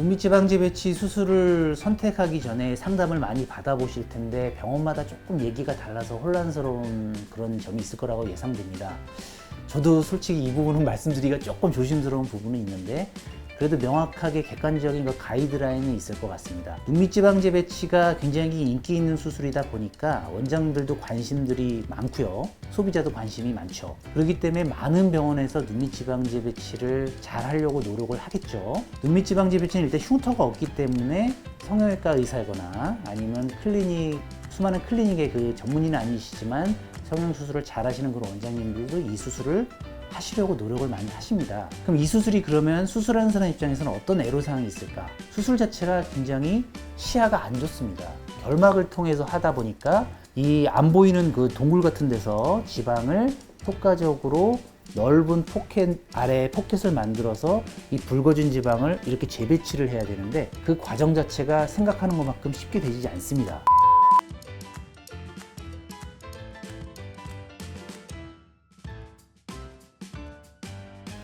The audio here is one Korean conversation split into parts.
눈밑지방제 배치 수술을 선택하기 전에 상담을 많이 받아보실 텐데 병원마다 조금 얘기가 달라서 혼란스러운 그런 점이 있을 거라고 예상됩니다. 저도 솔직히 이 부분은 말씀드리기가 조금 조심스러운 부분은 있는데 그래도 명확하게 객관적인 그 가이드라인이 있을 것 같습니다. 눈밑지방제 배치가 굉장히 인기 있는 수술이다 보니까 원장들도 관심들이 많고요. 소비자도 관심이 많죠. 그렇기 때문에 많은 병원에서 눈밑지방제 배치를 잘 하려고 노력을 하겠죠. 눈밑지방제 배치는 일단 흉터가 없기 때문에 성형외과 의사거나 아니면 클리닉 수많은 클리닉의 그 전문의는 아니시지만 성형 수술을 잘 하시는 그런 원장님들도 이 수술을 하시려고 노력을 많이 하십니다. 그럼 이 수술이 그러면 수술하는 사람 입장에서는 어떤 애로사항이 있을까? 수술 자체가 굉장히 시야가 안 좋습니다. 결막을 통해서 하다 보니까 이 안 보이는 그 동굴 같은 데서 지방을 효과적으로 넓은 포켓 아래 포켓을 만들어서 이 붉어진 지방을 이렇게 재배치를 해야 되는데 그 과정 자체가 생각하는 것만큼 쉽게 되지 않습니다.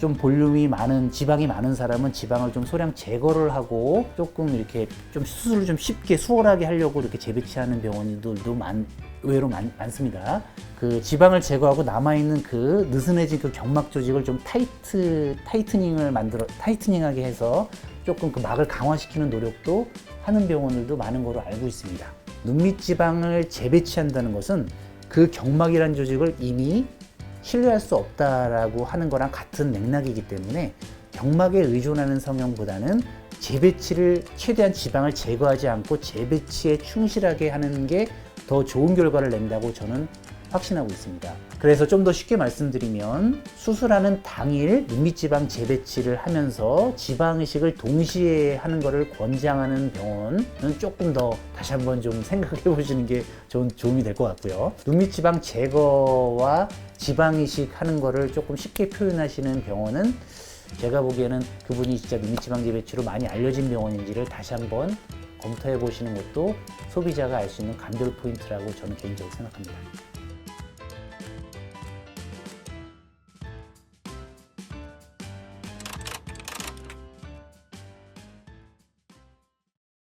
좀 볼륨이 많은 지방이 많은 사람은 지방을 좀 소량 제거를 하고 조금 이렇게 좀 수술을 좀 쉽게 수월하게 하려고 이렇게 재배치하는 병원들도 많, 의외로 많, 많습니다. 그 지방을 제거하고 남아있는 그 느슨해진 그 경막 조직을 좀 타이트, 타이트닝을 만들어, 타이트닝하게 해서 조금 그 막을 강화시키는 노력도 하는 병원들도 많은 거로 알고 있습니다. 눈밑 지방을 재배치한다는 것은 그 경막이란 조직을 이미 신뢰할 수 없다라고 하는 거랑 같은 맥락이기 때문에 경막에 의존하는 성형보다는 재배치를 최대한 지방을 제거하지 않고 재배치에 충실하게 하는 게 더 좋은 결과를 낸다고 저는 확신하고 있습니다. 그래서 좀 더 쉽게 말씀드리면 수술하는 당일 눈밑지방 재배치를 하면서 지방 이식을 동시에 하는 것을 권장하는 병원은 조금 더 다시 한번 좀 생각해 보시는 게 좋은 도움이 될 것 같고요. 눈밑지방 제거와 지방 이식 하는 거를 조금 쉽게 표현하시는 병원은 제가 보기에는 그분이 진짜 눈밑지방 재배치로 많이 알려진 병원인지를 다시 한번 검토해 보시는 것도 소비자가 알 수 있는 감별 포인트라고 저는 개인적으로 생각합니다.